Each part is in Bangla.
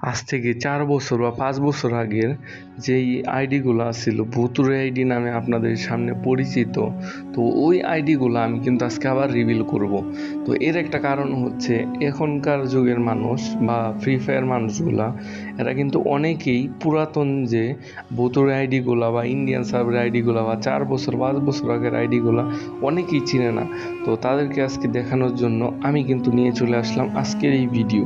আজ থেকে চার বছর বা পাঁচ বছর আগের যেই আইডিগুলো ছিল ভুতুরে আইডি নামে আপনাদের সামনে পরিচিত, তো ওই আইডিগুলো আমি কিন্তু আজকে আবার রিভিল করব। তো এর একটা কারণ হচ্ছে এখনকার যুগের মানুষ বা ফ্রি ফায়ার মানুষগুলা, এরা কিন্তু অনেকেই পুরাতন যে ভুতুরে আইডিগুলো বা ইন্ডিয়ান সার্ভার আইডিগুলো বা চার বছর, পাঁচ বছর আগের আইডিগুলো অনেকেই চিনে না। তো তাদেরকে আজকে দেখানোর জন্য আমি কিন্তু নিয়ে চলে আসলাম আজকের এই ভিডিও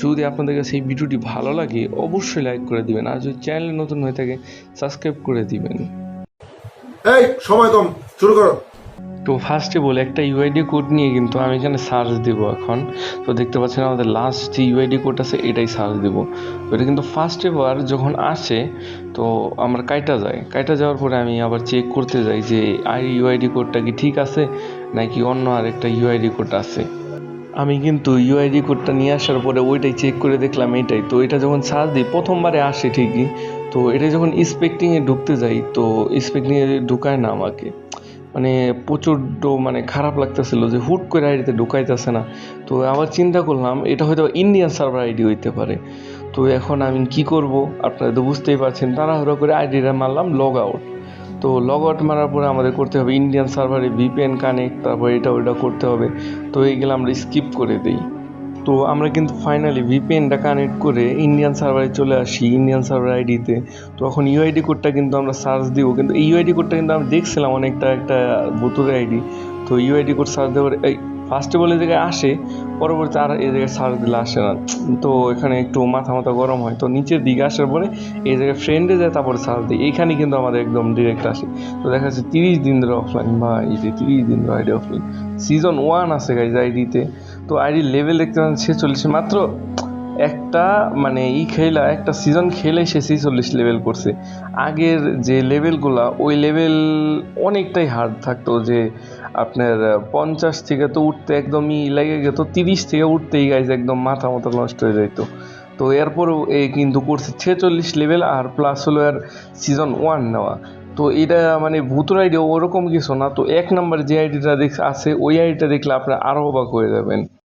যদি আপনাদের কাছে এই ভিডিওটি ভালো লাগে অবশ্যই লাইক করে দিবেন। আর যদি চ্যানেলে নতুন হয়ে থাকে সাবস্ক্রাইব করে দিবেন। এই সময় কম শুরু করো। তো ফার্স্টে বলে একটা ইউআইডি কোড নিয়ে কিন্তু আমি এখানে সার্চ দেব এখন। তো দেখতে পাচ্ছেন আমাদের লাস্ট যে ইউআইডি কোড আছে এটাই সার্চ দেব। তো এটা কিন্তু ফার্স্ট এবার যখন আসে তো আমার কাইটা যায়। কাইটা যাওয়ার পরে আমি আবার চেক করতে যাই যে আই ইউআইডি কোডটা কি ঠিক আছে? নাকি অন্য আরেকটা ইউআইডি কোড আছে? আমি কিন্তু ইউআইডি কোডটা নিয়ে আসার পরে ওইটাই চেক করে দেখলাম এটাই। তো এটা যখন সার্চ দিই, প্রথমবারে আসে ঠিকই। তো এটা যখন স্পেক্টিংয়ে ঢুকতে যাই, তো স্পেক্টিংয়ে ঢুকায় না আমাকে। মানে প্রচণ্ড মানে খারাপ লাগতেছিল যে হুট করে আইডিতে ঢুকাইতেছে না। তো আবার চিন্তা করলাম, এটা হয়তো ইন্ডিয়ান সার্ভার আইডি হইতে পারে। তো এখন আমি কি করব? আপনারা তো বুঝতেই পারছেন, তাড়াহুড়ো করে আইডিটা মারলাম লগ আউট তো লগ আউট মারার পরে আমাদের করতে হবে ইন্ডিয়ান সার্ভারে ভিপিএন কানেক্ট তারপর এটা ওইটা করতে হবে। তো এইগুলো আমরা স্কিপ করে দিই। তো আমরা কিন্তু ফাইনালি ভিপিএনটা কানেক্ট করে ইন্ডিয়ান সার্ভারে চলে আসি ইন্ডিয়ান সার্ভার আইডিতে তো। এখন ইউআইডি কোডটা কিন্তু আমরা সার্চ দিব। কিন্তু এই ইউআইডি কোডটা কিন্তু আমি দেখছিলাম অনেকটা একটা বোতলে আইডি তো ইউআইডি কোড সার্চ দেওয়ার ফার্স্টে বলে জায়গায় আসে পরবর্তী আর এই জায়গায় সার্চ দিলে আসে না। তো এখানে একটু মাথা মাথা গরম হয়। তো নিচের দিকে আসার পরে এই জায়গায় ফ্রেন্ডে যায়, তারপরে সার্চ দিই। এইখানে কিন্তু আমাদের একদম ডিরেক্ট আসে। তো দেখা যাচ্ছে তিরিশ দিন ধরে অফলাইন বা এই যে তিরিশ দিন ধরে আইডি অফলাইন সিজন ওয়ান আছে গাইজ আইডিতে তো। আইডির লেভেল দেখতে পাচ্ছেন ছেচল্লিশ। মাত্র একটা মানে ই খেলা একটা সিজন খেলে সে ছেচল্লিশ লেভেল করছে। আগের যে লেভেলগুলা ওই লেভেল অনেকটাই হার্ড থাকতো যে আপনার পঞ্চাশ থেকে তো উঠতে একদমই লেগে যেত তিরিশ থেকে উঠতেই গাইজ একদম মাথা মতো নষ্ট হয়ে যেত তো এরপরও এ কিন্তু করছে ছেচল্লিশ লেভেল আর প্লাস হলো আর সিজন ওয়ান নেওয়া। তো এটা মানে ভূতুর আইডি ওরকম কিছু না, তো এক নম্বর যে আইডিটা দেখ, আছে, ওই আইডিটা দেখলে আপনি আরও অবাক হয়ে যাবেন।